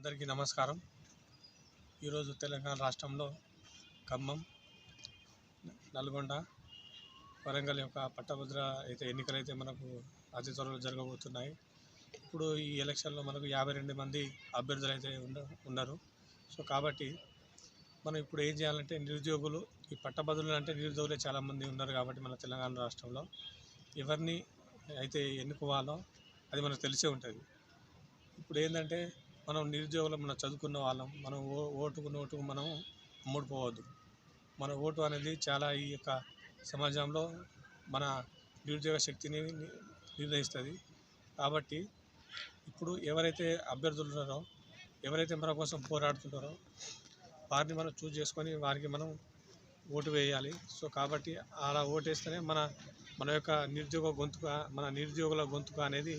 అందరికీ నమస్కారం. ఈరోజు తెలంగాణ రాష్ట్రంలో ఖమ్మం నల్గొండ వరంగల్ యొక్క పట్టభద్ర అయితే ఎన్నికలైతే మనకు అతి త్వరలో జరగబోతున్నాయి. ఇప్పుడు ఈ ఎలక్షన్లో మనకు యాభై రెండు మంది అభ్యర్థులు అయితే ఉన్నారు. సో కాబట్టి మనం ఇప్పుడు ఏం చేయాలంటే నిరుద్యోగులు ఈ పట్టభద్రులు అంటే నిరుద్యోగులే చాలామంది ఉన్నారు కాబట్టి మన తెలంగాణ రాష్ట్రంలో. ఎవరిని అయితే ఎన్నుకోవాలో అది మనకు తెలిసే ఉంటుంది. ఇప్పుడు ఏంటంటే మనం నిరుద్యోగులు మనం చదువుకున్న వాళ్ళం మనం ఓ ఓటుకు నోటుకు మనం అమ్ముడుపోవద్దు. మన ఓటు అనేది చాలా ఈ యొక్క సమాజంలో మన నిరుద్యోగ శక్తిని నిర్ణయిస్తుంది. కాబట్టి ఇప్పుడు ఎవరైతే అభ్యర్థులు ఉన్నారో ఎవరైతే మన కోసం పోరాడుతుంటారో వారిని మనం చూజ్ చేసుకొని వారికి మనం ఓటు వేయాలి. సో కాబట్టి అలా ఓటేస్తేనే మన మన యొక్క నిరుద్యోగ గొంతుక మన నిరుద్యోగుల గొంతుక అనేది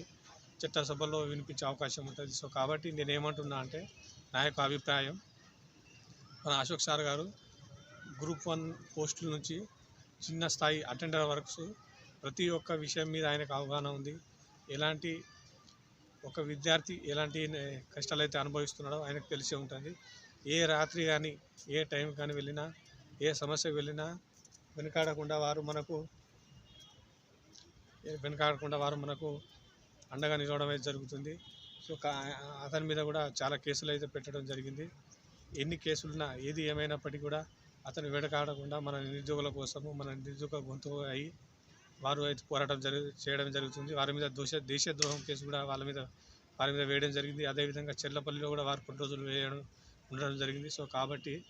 చట్టసభలో వినిపించే అవకాశం ఉంటుంది. సో కాబట్టి నేను ఏమంటున్నా అంటే నా యొక్క అభిప్రాయం మన అశోక్ సార్ గారు గ్రూప్ వన్ పోస్టుల నుంచి చిన్న స్థాయి అటెండర్ వర్క్స్ ప్రతి ఒక్క విషయం మీద ఆయనకు అవగాహన ఉంది. ఎలాంటి ఒక విద్యార్థి ఎలాంటి కష్టాలు అయితే అనుభవిస్తున్నాడో ఆయనకు తెలిసే ఉంటుంది. ఏ రాత్రి కానీ ఏ టైం కానీ వెళ్ళినా ఏ సమస్య వెళ్ళినా వెనకాడకుండా వారు మనకు వెనుకాడకుండా వెనకాడకుండా వారు మనకు అండగా నిలవడం అయితే జరుగుతుంది. సో కా- అతని మీద కూడా చాలా కేసులు అయితే పెట్టడం జరిగింది. ఎన్ని కేసులున్నా ఏది ఏమైనప్పటికీ కూడా అతను వేడకాడకుండా మన నిరుద్యోగుల కోసము మన నిరుద్యోగ గొంతు అయ్యి వారు అయితే పోరాటం జరి చేయడం జరుగుతుంది. వారి మీద దోష దేశద్రోహం కేసు కూడా వాళ్ళ మీద వారి మీద వేయడం జరిగింది. అదేవిధంగా చెర్లపల్లిలో కూడా వారు కొన్ని రోజులు వేయడం ఉండడం జరిగింది. సో కాబట్టి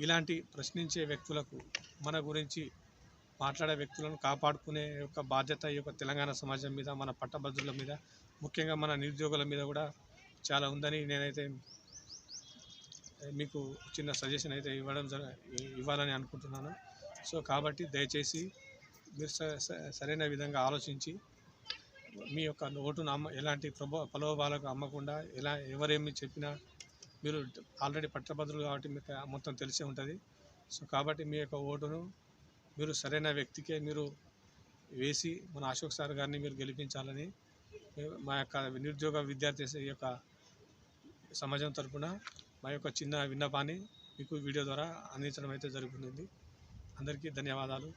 ఇలాంటి ప్రశ్నించే వ్యక్తులకు మన గురించి మాట్లాడే వ్యక్తులను కాపాడుకునే యొక్క బాధ్యత ఈ యొక్క తెలంగాణ సమాజం మీద మన పట్టభద్రుల మీద ముఖ్యంగా మన నిరుద్యోగుల మీద కూడా చాలా ఉందని నేనైతే మీకు చిన్న సజెషన్ అయితే ఇవ్వడం జర ఇవ్వాలని అనుకుంటున్నాను. సో కాబట్టి దయచేసి మీరు స- స- సరైన విధంగా ఆలోచించి మీ యొక్క ఓటును అమ్మ ఎలాంటి ప్రభో ప్రలోభాలకు అమ్మకుండా ఎలా ఎవరేమి చెప్పినా మీరు ఆల్రెడీ పట్టభద్రులు కాబట్టి మీకు మొత్తం తెలిసే ఉంటుంది. సో కాబట్టి మీ యొక్క ఓటును మీరు సరైన వ్యక్తికే మీరు వేసి మన అశోక్ సార్ గారిని మీరు గెలిపించాలని మా యొక్క నిరుద్యోగ విద్యార్థి యొక్క సమాజం తరఫున మా యొక్క చిన్న విన్నపాన్ని మీకు వీడియో ద్వారా అందించడం అయితే జరుగుతుంది. అందరికీ ధన్యవాదాలు.